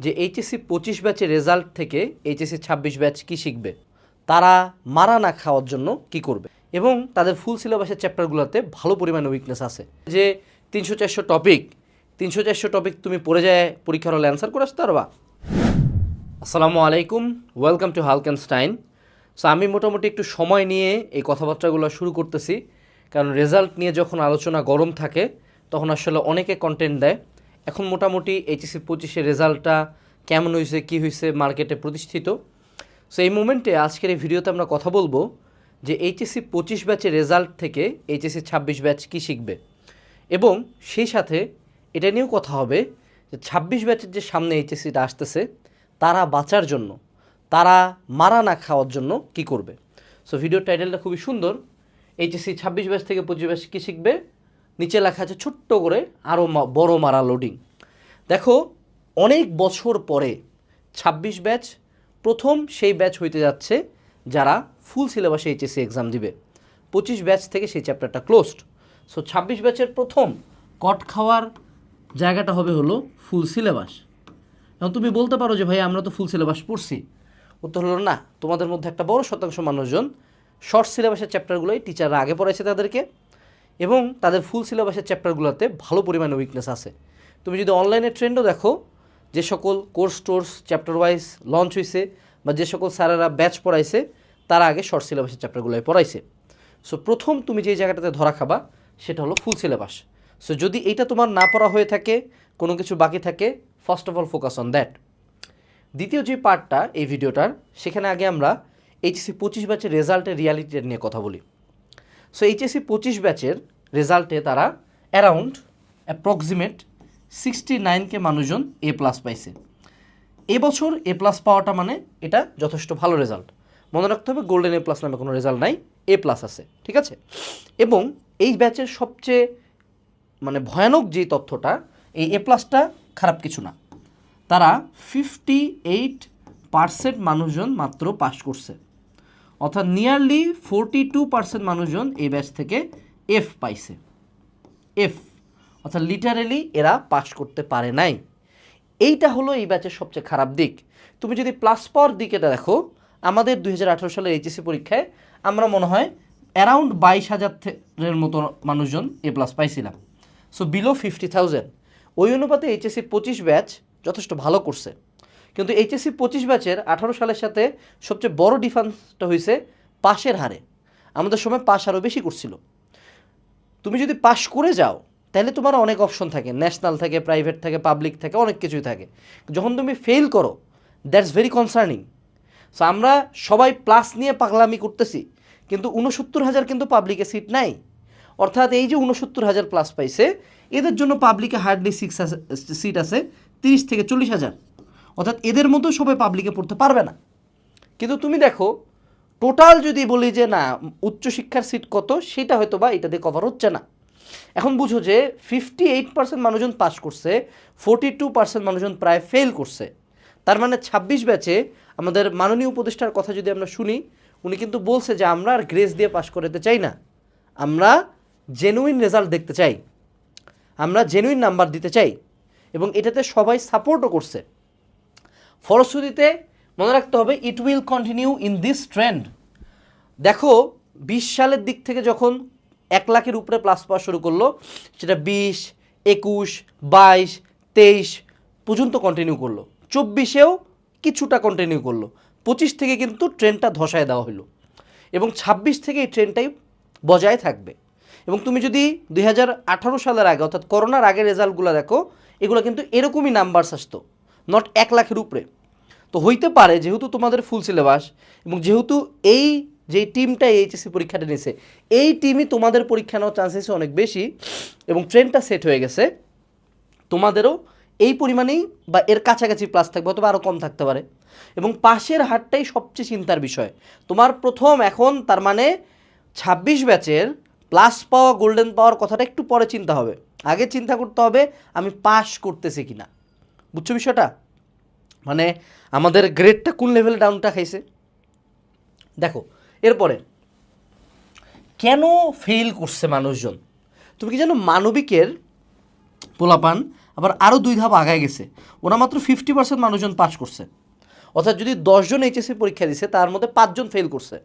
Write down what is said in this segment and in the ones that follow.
যে এইচএসসি পঁচিশ ব্যাচের রেজাল্ট থেকে এইচএসসি ছাব্বিশ ব্যাচ কি শিখবে? তারা মারা না খাওয়ার জন্য কি করবে? এবং তাদের ফুল সিলেবাসের চ্যাপ্টারগুলোতে ভালো পরিমাণে উইকনেস আছে। যে তিনশো চারশো টপিক তিনশো চারশো টপিক তুমি পড়ে যায়, পরীক্ষার হলে অ্যান্সার করে আসতে পারবা আসসালামু আলাইকুম ওয়েলকাম টু হালকেনস্টাইন সো আমি মোটামুটি একটু সময় নিয়ে এই কথাবার্তাগুলো শুরু করতেছি। কারণ রেজাল্ট নিয়ে যখন আলোচনা গরম থাকে, তখন আসলে অনেকে কন্টেন্ট দেয়। এখন মোটামুটি এইচএসসি পঁচিশের রেজাল্টটা কেমন হয়েছে, কী হয়েছে মার্কেটে প্রতিষ্ঠিত। সো এই মোমেন্টে আজকের এই ভিডিওতে আমরা কথা বলব যে এইচএসসি পঁচিশ ব্যাচের রেজাল্ট থেকে এইচএসসি ছাব্বিশ ব্যাচ কী শিখবে। এবং সেই সাথে এটা নিয়েও কথা হবে যে ছাব্বিশ ব্যাচের যে সামনে এইচএসসিটা আসতেছে, তারা বাঁচার জন্য, তারা মারা না খাওয়ার জন্য কি করবে। সো ভিডিওর টাইটেলটা খুবই সুন্দর। এইচএসসি ছাব্বিশ ব্যাচ থেকে পঁচিশ ব্যাচ কী শিখবে নিচে লেখা আছে ছোট্ট করে আরও বড় মারা লোডিং দেখো, অনেক বছর পরে ছাব্বিশ ব্যাচ, প্রথম সেই ব্যাচ হইতে যাচ্ছে যারা ফুল সিলেবাসে এইচএসসি এক্সাম দিবে। পঁচিশ ব্যাচ থেকে সেই চ্যাপ্টারটা ক্লোজড সো ছাব্বিশ ব্যাচের প্রথম কট খাওয়ার জায়গাটা হবে হলো ফুল সিলেবাস এখন তুমি বলতে পারো যে ভাই আমরা তো ফুল সিলেবাস পড়ছি। উত্তর হলো, না, তোমাদের মধ্যে একটা বড় শতাংশ মানুষজন শর্ট সিলেবাসের চ্যাপ্টারগুলোই টিচাররা আগে পড়াইছে তাদেরকে। এবং তাদের ফুল সিলেবাসের চ্যাপ্টারগুলোতে ভালো পরিমাণে উইকনেস আছে। তুমি যদি অনলাইনে ট্রেন্ডও দেখো, যে সকল কোর্স টোর্স চ্যাপ্টার ওয়াইজ লঞ্চ হয়েছে বা যে সকল স্যারেরা ব্যাচ পড়াইছে, তারা আগে শর্ট সিলেবাসের চ্যাপ্টারগুলোয় পড়াইছে। সো প্রথম তুমি যে জায়গাটাতে ধরা খাবা, সেটা হলো ফুল সিলেবাস সো যদি এইটা তোমার না পড়া হয়ে থাকে, কোনো কিছু বাকি থাকে first of all focus on that দ্বিতীয় যে পার্টটা এই ভিডিওটার সেখানে আগে আমরা এইচএসসি পঁচিশ ব্যাচের রেজাল্টের রিয়ালিটি নিয়ে কথা বলি। সো এইচএসসি পঁচিশ ব্যাচের রেজাল্টে তারা অ্যারাউন্ড অ্যাপ্রক্সিমেট সিক্সটি নাইনকে মানুষজন এ প্লাস পাইছে। এবছর এ প্লাস পাওয়াটা মানে এটা যথেষ্ট ভালো রেজাল্ট মনে রাখতে হবে গোল্ডেন এ প্লাস নামে কোনো রেজাল্ট নাই এ প্লাস আছে, ঠিক আছে? এবং এই ব্যাচের সবচেয়ে মানে ভয়ানক যে তথ্যটা, এই এ প্লাসটা খারাপ কিছু না। তারা ফিফটি এইট পার্সেন্ট মানুষজন মাত্র পাস করছে। অর্থাৎ নিয়ারলি ফোরটি টু পার্সেন্ট মানুষজন এই ব্যাচ থেকে এফ পাইছে। এফ অর্থাৎ লিটারেলি এরা পাস করতে পারে নাই। এইটা হলো এই ব্যাচের সবচেয়ে খারাপ দিক। তুমি যদি প্লাস পাওয়ার দিক এটা দেখো, আমাদের দুই হাজার আঠেরো সালের এইচএসসি পরীক্ষায় আমরা মনে হয় অ্যারাউন্ড বাইশ হাজারের মতো মানুষজন এ প্লাস পাইছিলাম। সো বিলো ফিফটি থাউজেন্ড ওই অনুপাতে এইচএসসি পঁচিশ ব্যাচ যথেষ্ট ভালো করছে। কিন্তু এইচএসসি পঁচিশ ব্যাচের আঠারো সালের সাথে সবচেয়ে বড় ডিফারেন্সটা হয়েছে পাশের হারে। আমাদের সময় পাশ আরও বেশি করছিল। তুমি যদি পাশ করে যাও, তাহলে তোমার অনেক অপশন থাকে। ন্যাশনাল থাকে প্রাইভেট থাকে পাবলিক থাকে, অনেক কিছুই থাকে। যখন তুমি ফেল করো দ্যাটস ভেরি কনসার্নিং সো আমরা সবাই প্লাস নিয়ে পাগলামি করতেছি, কিন্তু উনসত্তর হাজার কিন্তু পাবলিকে সিট নাই। অর্থাৎ এই যে উনসত্তর হাজার প্লাস পাইছে, এদের জন্য পাবলিকে হার্ডলি সিক্স সিট আছে, তিরিশ থেকে চল্লিশ হাজার। অর্থাৎ এদের মতো সবাই পাবলিকে পড়তে পারবে না। কিন্তু তুমি দেখো টোটাল যদি বলি যে না, উচ্চশিক্ষার সিট কত, সেটা হয়তো বা এটা দিয়ে কভার হচ্ছে না। এখন বুঝো যে ফিফটি এইট পার্সেন্ট মানুষজন পাস করছে ফোরটি টু পার্সেন্ট মানুষজন প্রায় ফেল করছে। তার মানে ছাব্বিশ ব্যাচে আমাদের মাননীয় উপদেষ্টার কথা যদি আমরা শুনি, উনি কিন্তু বলছে যে আমরা আর গ্রেস দিয়ে পাশ করাতে চাই না। আমরা জেনুইন রেজাল্ট দেখতে চাই। আমরা জেনুইন নাম্বার দিতে চাই। এবং এটাতে সবাই সাপোর্টও করছে। ফলশ্রুতিতে মনে রাখতে হবে it will continue in this trend দেখো, বিশ সালের দিক থেকে যখন এক লাখের উপরে প্লাস পাওয়া শুরু করল, সেটা বিশ, একুশ, বাইশ, তেইশ পর্যন্ত কন্টিনিউ করল। চব্বিশেও কিছুটা কন্টিনিউ করল। পঁচিশ থেকে কিন্তু ট্রেনটা ধসায় দেওয়া হলো। এবং ছাব্বিশ থেকে এই ট্রেনটাই বজায় থাকবে। এবং তুমি যদি দু হাজার আঠারো সালের আগে, অর্থাৎ করোনার আগে রেজাল্টগুলো দেখো, এগুলো কিন্তু এরকমই নাম্বারস আসতো। নট এক লাখের উপরে। তো হইতে পারে যেহেতু তোমাদের ফুল সিলেবাস এবং যেহেতু এই যে টিমটা এইচএসসি পরীক্ষাটা নিয়েছে এই টিমই তোমাদের পরীক্ষা নেওয়ার চান্সেস অনেক বেশি এবং ট্রেনটা সেট হয়ে গেছে। তোমাদেরও এই পরিমাণেই বা এর কাছাকাছি প্লাস থাকবে অথবা আরও কম থাকতে পারে। এবং পাশের হারটাই সবচেয়ে চিন্তার বিষয়। তোমার প্রথম এখন তার মানে ছাব্বিশ ব্যাচের প্লাস পাওয়া গোল্ডেন পাওয়ার কথাটা একটু পরে চিন্তা হবে। আগে চিন্তা করতে হবে আমি পাস করতেছি কি না বুঝছ বিষয়টা? মানে আমাদের গ্রেডটা কোন লেভেলে ডাউনটা খাইছে? দেখো, এরপরে, কেন ফেল করছে মানুষজন? তুমি কি জানো মানবিকের পোলাপান আবার আরও দুই ধাপ আগায় গেছে? ওরা মাত্র ফিফটি পার্সেন্ট মানুষজন পাস করছে। অর্থাৎ যদি দশজন এইচএসসি পরীক্ষা দিছে, তার মধ্যে পাঁচজন ফেল করছে।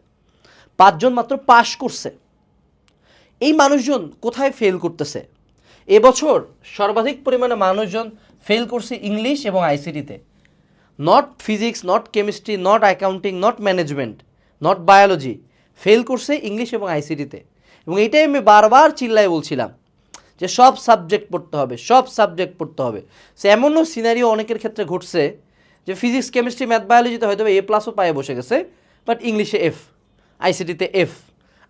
পাঁচজন মাত্র পাস করছে। এই মানুষজন কোথায় ফেল করতেছে? এবছর সর্বাধিক পরিমাণে মানুষজন ফেল করছে ইংলিশ এবং আইসিটিতে not physics not chemistry not accounting not management not biology fail করছে ইংলিশ এবং আইসিটিতে এবং এটাই আমি বারবার চিল্লায় বলছিলাম যে সব সাবজেক্ট পড়তে হবে, সব সাবজেক্ট পড়তে হবে। সে এমনও সিনারিও অনেকের ক্ষেত্রে ঘটছে যে ফিজিক্স কেমিস্ট্রি ম্যাথ বায়োলজিতে হয়তো এ প্লাসও পায়ে বসে গেছে বাট ইংলিশে এফ আইসিটিতে এফ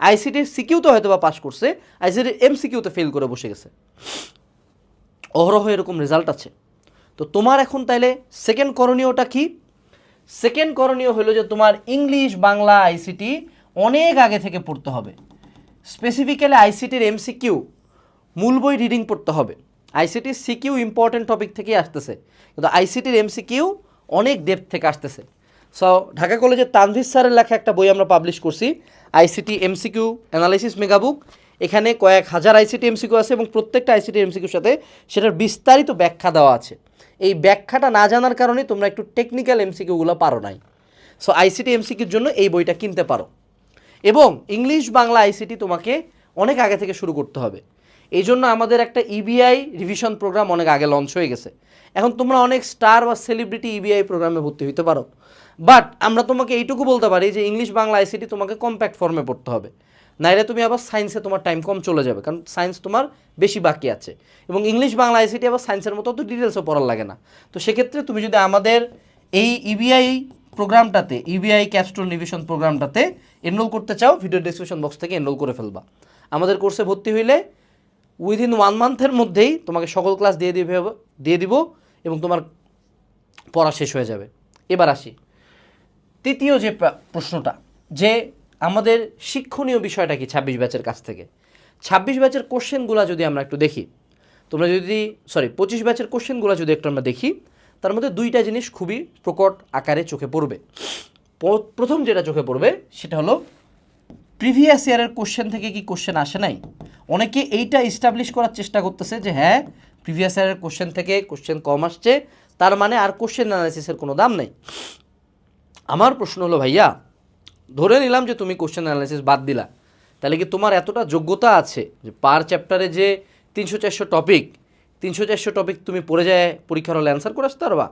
আইসিটির সিকিউতে হয়তো বা পাস করছে আইসিটির এম সিকিউতে ফেল করে বসে গেছে। অহরহ এরকম রেজাল্ট আছে। তো তোমার এখন তাইলে সেকেন্ড করণীয়টা কি? সেকেন্ড করণীয় হলো যে তোমার ইংলিশ বাংলা আইসিটি অনেক আগে থেকে পড়তে হবে। স্পেসিফিক্যালি আইসিটির এমসিকিউ মূল বই রিডিং পড়তে হবে। আইসিটির সিকিউ ইম্পর্টেন্ট টপিক থেকেই আসতেছে। কিন্তু আইসিটির এমসিকিউ অনেক ডেপথ থেকে আসতেছে। সো ঢাকা কলেজের তানভীর স্যারের লেখা একটা বই আমরা পাবলিশ করছি। আইসিটি এমসিকিউ অ্যানালাইসিস মেগাবুক এখানে কয়েক হাজার আইসিটি এমসিকিউ আছে এবং প্রত্যেকটা আইসিটি এমসিকিউর সাথে সেটার বিস্তারিত ব্যাখ্যা দেওয়া আছে। এই ব্যাখ্যাটা না জানার কারণে তোমরা একটু টেকনিক্যাল এমসিকিউগুলো পারো নাই। সো আইসিটি এমসিকিউর জন্য এই বইটা কিনতে পারো। এবং ইংলিশ বাংলা আইসিটি তোমাকে অনেক আগে থেকে শুরু করতে হবে। এই জন্য আমাদের একটা ইবিআই রিভিশন প্রোগ্রাম অনেক আগে লঞ্চ হয়ে গেছে। এখন তোমরা অনেক স্টার বা সেলিব্রিটি ইবিআই প্রোগ্রামে ভর্তি হইতে পারো। বাট আমরা তোমাকে এইটুকু বলতে পারি যে ইংলিশ বাংলা আইসিটি তোমাকে কম্প্যাক্ট ফর্মে পড়তে হবে। নাইলে তুমি আবার সায়েন্সে তোমার টাইম কম চলে যাবে, কারণ সায়েন্স তোমার বেশি বাকি আছে। এবং ইংলিশ বাংলা আইসিটি আবার সায়েন্সের মতো অত ডিটেলসও পড়ার লাগে না। তো সেক্ষেত্রে তুমি যদি আমাদের এই ইবিআই প্রোগ্রামটাতে ইবিআই ক্যাপস্টোন রিভিশন প্রোগ্রামটাতে এনরোল করতে চাও ভিডিও ডিসক্রিপশন বক্স থেকে এনরোল করে ফেলবা। আমাদের কোর্সে ভর্তি হইলে উইদিন ওয়ান মান্থের মধ্যেই তোমাকে সকল ক্লাস দিয়ে দিবে, দিয়ে দিব এবং তোমার পড়া শেষ হয়ে যাবে। এবার আসি। তৃতীয় যে প্রশ্নটা, যে আমাদের শিক্ষণীয় বিষয়টা কি ছাব্বিশ ব্যাচের কাছ থেকে? ছাব্বিশ ব্যাচের কোশ্চেনগুলো যদি আমরা একটু দেখি, তোমরা যদি সরি পঁচিশ ব্যাচের কোশ্চেনগুলো যদি একটু আমরা দেখি, তার মধ্যে দুইটা জিনিস খুবই প্রকট আকারে চোখে পড়বে। প্রথম যেটা চোখে পড়বে, সেটা হলো প্রিভিয়াস ইয়ারের কোশ্চেন থেকে কি কোশ্চেন আসে নাই? অনেকে এইটা ইস্টাবলিশ করার চেষ্টা করতেছে যে হ্যাঁ প্রিভিয়াস ইয়ারের কোশ্চেন থেকে কোশ্চেন কম আসছে, তার মানে আর কোশ্চেন অ্যানালাইসিসের কোনো দাম নেই। আমার প্রশ্ন হলো, ভাইয়া ধরে নিলাম যে তুমি কোশ্চেন অ্যানালাইসিস বাদ দিলা। তাহলে কি তোমার এতটা যোগ্যতা আছে যে পার চ্যাপ্টারে যে তিনশো চারশো টপিক তিনশো চারশো টপিক তুমি পড়ে যায়, পরীক্ষার হলে অ্যান্সার করে আসতে পারবা?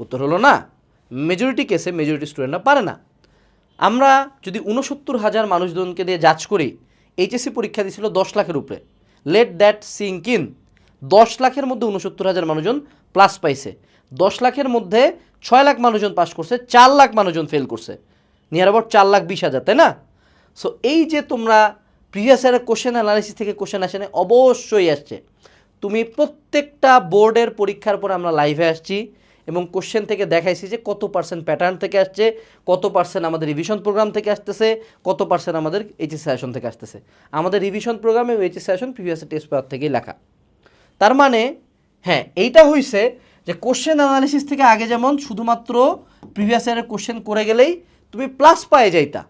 উত্তর হলো না। মেজরিটি কেসে মেজরিটি স্টুডেন্টরা পারে না। আমরা যদি উনসত্তর হাজার মানুষজনকে দিয়ে যাচ করি এইচএসসি পরীক্ষা দিয়েছিল দশ লাখের উপরে। লেট দ্যাট সিঙ্ক ইন দশ লাখের মধ্যে উনসত্তর হাজার মানুষজন প্লাস পাইছে। দশ লাখের মধ্যে ছয় লাখ মানুষজন পাস করছে, চার লাখ মানুষজন ফেল করছে। নিয়ার অ্যাবাউট চার লাখ বিশ হাজার তাই না? সো এই যে তোমরা প্রিভিয়াস ইয়ারের কোশ্চেন অ্যানালিসিস থেকে কোশ্চেন আসে না, অবশ্যই আসছে। তুমি প্রত্যেকটা বোর্ডের পরীক্ষার পর আমরা লাইভে আসছি এবং কোশ্চেন থেকে দেখাইছি যে কত পার্সেন্ট প্যাটার্ন থেকে আসছে কত পার্সেন্ট আমাদের রিভিশন প্রোগ্রাম থেকে আসতেছে কত পার্সেন্ট আমাদের এইচএস সেশন থেকে আসতেছে। আমাদের রিভিশন প্রোগ্রাম প্রোগ্রামে HS session previous test paper থেকেই লেখা। তার মানে হ্যাঁ এইটা হইছে যে কোশ্চেন অ্যানালিসিস থেকে আগে যেমন শুধুমাত্র প্রিভিয়াস ইয়ারের কোশ্চেন করে গেলেই তুমি প্লাস পায়ে যাইতা।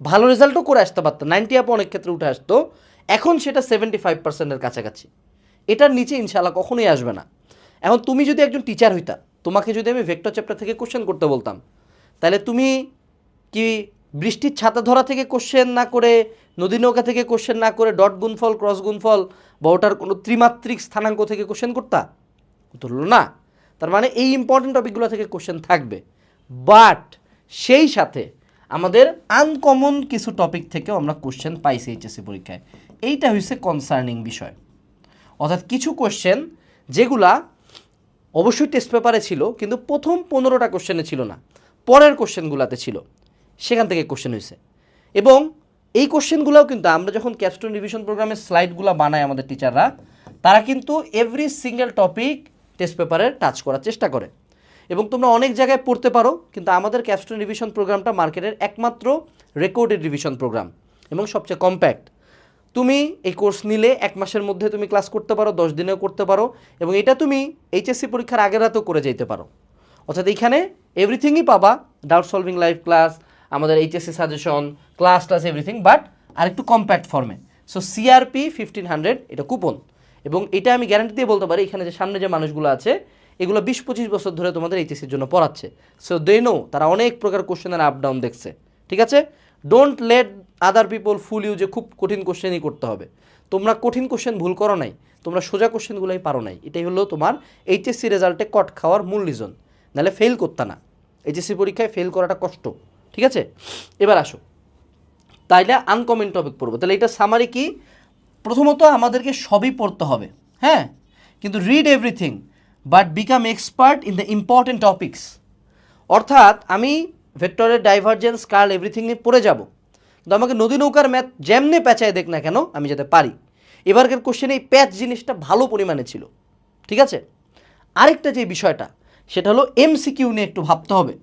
ভালো রেজাল্টও করে আসতে পারতো। নাইনটি আপ অনেক ক্ষেত্রে উঠে আসতো। এখন সেটা সেভেন্টি ফাইভ পার্সেন্টের কাছাকাছি। এটার নিচে ইনশাল্লাহ কখনোই আসবে না। এখন তুমি যদি একজন টিচার হইতা, তোমাকে যদি আমি ভেক্টর চ্যাপ্টার থেকে কোশ্চেন করতে বলতাম, তাহলে তুমি কি বৃষ্টির ছাতা ধরা থেকে কোশ্চেন না করে নদী নৌকা থেকে কোশ্চেন না করে ডট গুণফল ক্রস গুণফল, বা ওটার কোনো ত্রিমাত্রিক স্থানাঙ্ক থেকে কোশ্চেন করতা? হলো না। তার মানে এই ইম্পর্টেন্ট টপিকগুলো থেকে কোশ্চেন থাকবে। বাট সেই সাথে আমাদের আনকমন কিছু টপিক থেকেও আমরা কোশ্চেন পাইছি এইচএসসি পরীক্ষায়। এইটা হচ্ছে কনসার্নিং বিষয়। অর্থাৎ কিছু কোশ্চেন যেগুলা অবশ্যই টেস্ট পেপারে ছিল, কিন্তু প্রথম পনেরোটা কোশ্চেনে ছিল না। পরের কোশ্চেনগুলোতে ছিল। সেখান থেকে কোশ্চেন হয়েছে এবং এই কোশ্চেনগুলোও কিন্তু আমরা যখন ক্যাপস্টোন রিভিশন প্রোগ্রামের স্লাইডগুলো বানাই আমাদের টিচাররা তারা কিন্তু এভরি সিঙ্গেল টপিক টেস্ট পেপারে টাচ করার চেষ্টা করে। এবং তোমরা অনেক জায়গায় পড়তে পারো, কিন্তু আমাদের ক্যাপস্টোন রিভিশন প্রোগ্রামটা মার্কেটের একমাত্র রেকর্ডেড রিভিশন প্রোগ্রাম এবং সবচেয়ে কম্প্যাক্ট। তুমি এই কোর্স নিলে এক মাসের মধ্যে তুমি ক্লাস করতে পারো, দশ দিনেও করতে পারো এবং এটা তুমি এইচএসসি পরীক্ষার আগের রাতেও করে যেতে পারো। অর্থাৎ এইখানে এভরিথিংই পাবা ডাউট সলভিং লাইভ ক্লাস আমাদের HSC suggestion class class everything but আর একটু কম্প্যাক্ট ফর্মে সো সিআরপি ফিফটিন হান্ড্রেড এটা কুপন এবং এটা আমি গ্যারান্টি দিয়ে বলতে পারি, এখানে যে সামনে যে মানুষগুলো আছে এগুলো বিশ পঁচিশ বছর ধরে তোমাদের এইচএসির জন্য পড়াচ্ছে। সো দে নো তারা অনেক প্রকার কোশ্চেনের আপ ডাউন দেখছে। ঠিক আছে? Don't let other people fool you যে খুব কঠিন কোশ্চেনই করতে হবে। তোমরা কঠিন কোশ্চেন ভুল করো নাই। তোমরা সোজা কোশ্চেনগুলোই পারো নাই। এটাই হলো তোমার এইচএসসি রেজাল্টে কট খাওয়ার মূল রিজন নাহলে ফেল করতে না। এইচএসসি পরীক্ষায় ফেল করাটা কষ্ট। ঠিক আছে? এবার আসো। তাইলে আনকমন টপিক পড়ব। তাহলে এটা সামারি কি? প্রথমত আমাদেরকে সবই পড়তে হবে। হ্যাঁ? কিন্তু read everything but become expert in the important topics অর্থাৎ আমি ভেক্টরের ডাইভারজেন্স কার্ল এভরিথিং নিয়ে পড়ে যাব। কিন্তু আমাকে নদী নৌকার ম্যাথ যেমনে প্যাঁচায় দেখ না কেন, আমি যাতে পারি। এবারকার কোশ্চেনে এই প্যাচ জিনিসটা ভালো পরিমাণে ছিল। ঠিক আছে? আরেকটা যে বিষয়টা, সেটা হলো এমসিকিউ নিয়ে একটু ভাবতে হবে।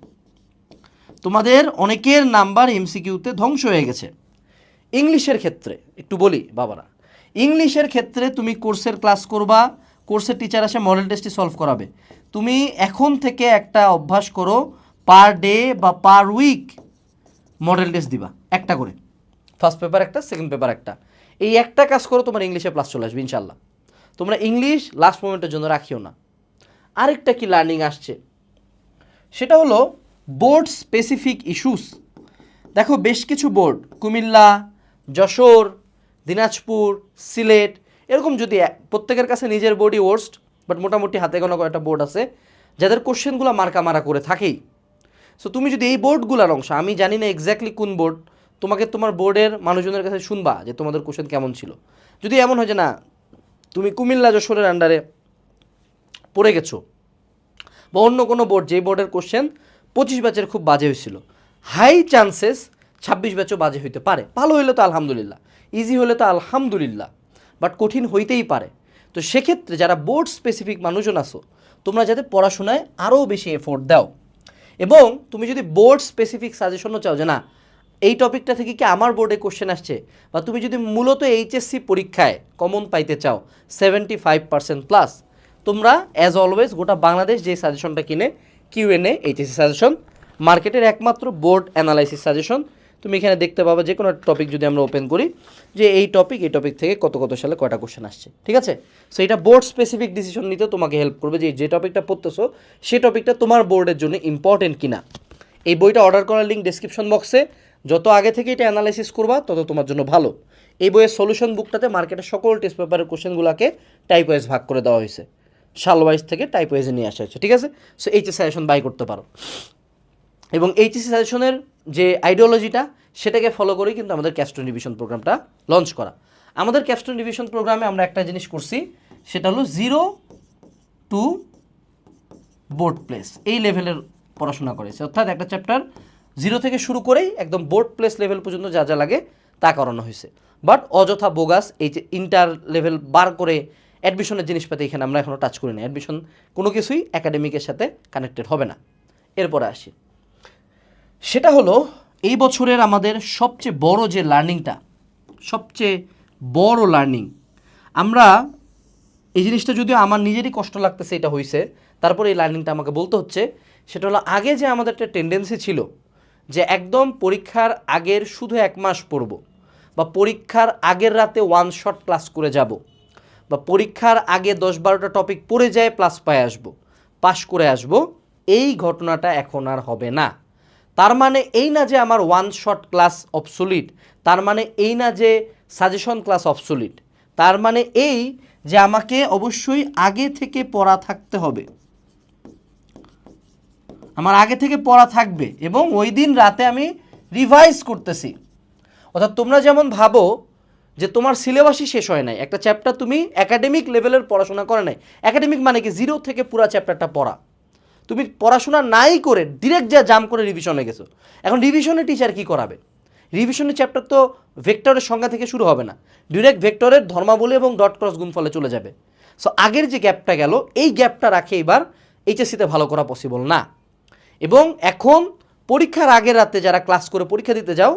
তোমাদের অনেকের নাম্বার এমসিকিউতে ধ্বংস হয়ে গেছে। ইংলিশের ক্ষেত্রে, একটু বলি বাবারা। ইংলিশের ক্ষেত্রে তুমি কোর্সের ক্লাস করবা কোর্সের টিচার আসে মডেল টেস্টটি সলভ করাবে। তুমি এখন থেকে একটা অভ্যাস করো পার ডে বা পার উইক মডেল টেস্ট দিবা, একটা করে। ফার্স্ট পেপার একটা সেকেন্ড পেপার একটা। এই একটা কাজ করো, তোমার ইংলিশে প্লাস চলে আসবে ইনশাল্লাহ তোমরা ইংলিশ লাস্ট মোমেন্টের জন্য রাখিও না। আরেকটা কি লার্নিং আসছে? সেটা হলো বোর্ড স্পেসিফিক ইস্যুস দেখো, বেশ কিছু বোর্ড কুমিল্লা, যশোর, দিনাজপুর, সিলেট এরকম যদি প্রত্যেকের কাছে নিজের বোর্ডই ওর্স্ট বাট মোটামুটি হাতে গোনা কয়েকটা বোর্ড আছে, যাদের কোশ্চেনগুলো মার্কা মারা করে থাকেই। সো তুমি যদি এই বোর্ডগুলোর অংশ, আমি জানি না এক্স্যাক্টলি কোন বোর্ড তোমাকে তোমার বোর্ডের মানুষজনের কাছে শুনবা যে তোমাদের কোশ্চেন কেমন ছিল। যদি এমন হয় যে না, তুমি কুমিল্লা যশোরের আন্ডারে পড়ে গেছো, বা অন্য কোনো বোর্ড যেই বোর্ডের কোশ্চেন পঁচিশ ব্যাচের খুব বাজে হয়েছিল হাই চান্সেস ছাব্বিশ ব্যাচও বাজে হইতে পারে। ভালো হইলে তো আলহামদুলিল্লাহ ইজি হলে তো আলহামদুলিল্লাহ। বাট কঠিন হইতেই পারে। তো সেক্ষেত্রে যারা বোর্ড স্পেসিফিক মানুষজন আসো তোমরা যাতে পড়াশোনায় আরও বেশি এফোর্ট দাও। এবং তুমি যদি বোর্ড স্পেসিফিক সাজেশনও চাও যে না, এই টপিকটা থেকে কি আমার বোর্ডে কোশ্চেন আসছে, বা তুমি যদি মূলত এইচএসসি পরীক্ষায় কমন পাইতে চাও সেভেন্টি ফাইভ পার্সেন্ট প্লাস তোমরা অ্যাজ অলওয়েজ গোটা বাংলাদেশ যে সাজেশনটা কিনে কিউএনএ এইচএসসি সাজেশন মার্কেটের একমাত্র বোর্ড অ্যানালাইসিস সাজেশন তুমি এখানে দেখতে পাবা যে কোনো টপিক যদি আমরা ওপেন করি, যে এই টপিক এই টপিক থেকে কত কত সালে কয়টা কোশ্চেন আসছে, ঠিক আছে? সো এটা বোর্ড স্পেসিফিক ডিসিশন নিতে তোমাকে হেল্প করবে যে যে টপিকটা পড়তেছো সেই টপিকটা তোমার বোর্ডের জন্য ইম্পর্টেন্ট কিনা। এই বইটা অর্ডার করার লিঙ্ক ডিসক্রিপশন বক্সে যত আগে থেকে এটা অ্যানালাইসিস করবা, তত তোমার জন্য ভালো। এই বইয়ের সলিউশন বুকটাতে মার্কেটের সকল টেস্ট পেপারের কোশ্চেনগুলোকে টাইপ ওয়াইজ ভাগ করে দেওয়া হয়েছে। সাল ওয়াইজ থেকে টাইপ ওয়াইজে নিয়ে আসা হয়েছে, ঠিক আছে? সো এইচএস সাজেশন বাই করতে পারো। এবং এইচএসসি সাজেশনের যে আইডিওলজিটা সেটাকে ফলো করেই কিন্তু আমাদের ক্যাস্টন ডিভিশন প্রোগ্রামটা লঞ্চ করা। আমাদের ক্যাস্টন ডিভিশন প্রোগ্রামে আমরা একটা জিনিস করছি, সেটা হলো জিরো টু বোর্ড প্লেস এই লেভেলের পড়াশোনা করেছে অর্থাৎ একটা চ্যাপ্টার জিরো থেকে শুরু করেই একদম বোর্ড প্লেস লেভেল পর্যন্ত যা যা লাগে তা করানো হয়েছে। বাট অযথা বোগাস এই যে ইন্টার লেভেল বার করে অ্যাডমিশনের জিনিসপাতি এখানে আমরা এখনও টাচ করি না অ্যাডমিশন কোনো কিছুই একাডেমিকের সাথে কানেক্টেড হবে না। এরপরে আসি। সেটা হলো, এই বছরের আমাদের সবচেয়ে বড় যে লার্নিংটা সবচেয়ে বড় লার্নিং আমরা এই জিনিসটা যদিও আমার নিজেরই কষ্ট লাগতেছে এটা হয়েছে তারপরে এই লার্নিংটা আমাকে বলতে হচ্ছে, সেটা হলো আগে যে আমাদের একটা টেন্ডেন্সি ছিল যে একদম পরীক্ষার আগের শুধু এক মাস পড়ব, বা পরীক্ষার আগের রাতে ওয়ান শট ক্লাস করে যাব, বা পরীক্ষার আগে দশ বারোটা টপিক পড়ে যায় প্লাস পায়ে আসব পাশ করে আসব, এই ঘটনাটা এখন আর হবে না। তার মানে এই না যে আমার ওয়ান শট ক্লাস অবসোলিট তার মানে এই না যে সাজেশন ক্লাস অবসোলিট তার মানে এই যে আমাকে অবশ্যই আগে থেকে পড়া থাকতে হবে। আমার আগে থেকে পড়া থাকবে এবং ওই দিন রাতে আমি রিভাইজ করতেছি। অর্থাৎ তোমরা যেমন ভাবো যে তোমার সিলেবাসই শেষ হয় নাই, একটা চ্যাপ্টার তুমি একাডেমিক লেভেলের পড়াশোনা করে নাই। একাডেমিক মানে কি? জিরো থেকে পুরা চ্যাপ্টারটা পড়া। তুমি পড়াশোনা নাই করে ডিরেক্ট যা জাম করে রিভিশনে গেছো। এখন রিভিশনে টিচার কি করাবে? রিভিশনের চ্যাপ্টার তো ভেক্টরের সংজ্ঞা থেকে শুরু হবে না। ডিরেক্ট ভেক্টরের ধর্মাবলী এবং ডট ক্রস গুণফলে চলে যাবে। সো আগের যে গ্যাপটা গেল, এই গ্যাপটা রাখে এবার এইচএসসিতে ভালো করা পসিবল না। এবং এখন পরীক্ষার আগের রাতে যারা ক্লাস করে পরীক্ষা দিতে যাও,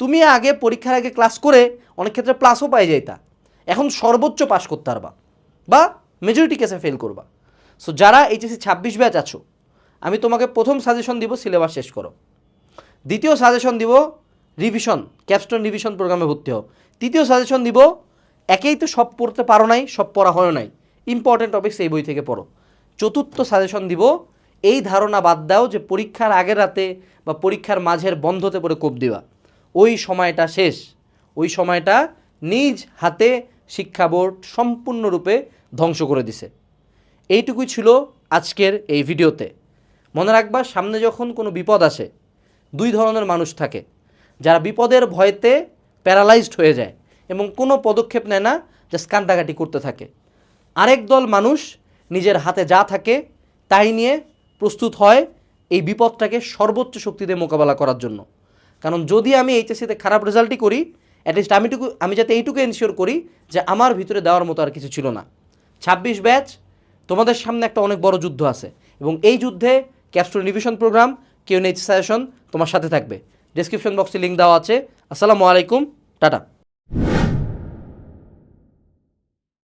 তুমি আগে পরীক্ষার আগে ক্লাস করে অনেক ক্ষেত্রে প্লাসও পাই যাইতা। এখন সর্বোচ্চ পাস করতে পারবা বা মেজরিটি কেসে ফেল করবা। সো যারা এইচএসসি ছাব্বিশ ব্যাচ আছো, আমি তোমাকে প্রথম সাজেশন দিব সিলেবাস শেষ করো। দ্বিতীয় সাজেশন দিব রিভিশন ক্যাপস্টন রিভিশন প্রোগ্রামে ভর্তি হও। তৃতীয় সাজেশন দিব, একেই তো সব পড়তে পারো নাই, সব পড়া হয় নাই। ইম্পর্টেন্ট টপিক্স এই বই থেকে পড়ো। চতুর্থ সাজেশন দিব, এই ধারণা বাদ দাও যে পরীক্ষার আগের রাতে বা পরীক্ষার মাঝের বন্ধতে পড়ে কোপ দেওয়া ওই সময়টা শেষ। ওই সময়টা নিজ হাতে শিক্ষা বোর্ড সম্পূর্ণরূপে ধ্বংস করে দিছে। এইটুকুই ছিল আজকের এই ভিডিওতে। মনে রাখবা, সামনে যখন কোনো বিপদ আসে, দুই ধরনের মানুষ থাকে। যারা বিপদের ভয়তে প্যারালাইজড হয়ে যায় এবং কোনো পদক্ষেপ নেয় না জাস্ট কান্দাকাটি করতে থাকে। আরেক দল মানুষ নিজের হাতে যা থাকে, তাই নিয়ে প্রস্তুত হয় এই বিপদটাকে সর্বোচ্চ শক্তিতে মোকাবেলা করার জন্য। কারণ যদি আমি এইচএসসিতে খারাপ রেজাল্টই করি অ্যাটলিস্ট আমিটুকু আমি যাতে এইটুকু এনশিওর করি যে আমার ভিতরে দেওয়ার মতো আর কিছু ছিল না। ছাব্বিশ ব্যাচ তোমাদের সামনে একটা অনেক বড় যুদ্ধ আছে এবং এই যুদ্ধে ক্যাপস্টোর নিভিশন প্রোগ্রাম কেউ নেই সাজেশন তোমার সাথে থাকবে। ডিসক্রিপশন বক্সে লিঙ্ক দেওয়া আছে। আসসালামু আলাইকুম, টাটা।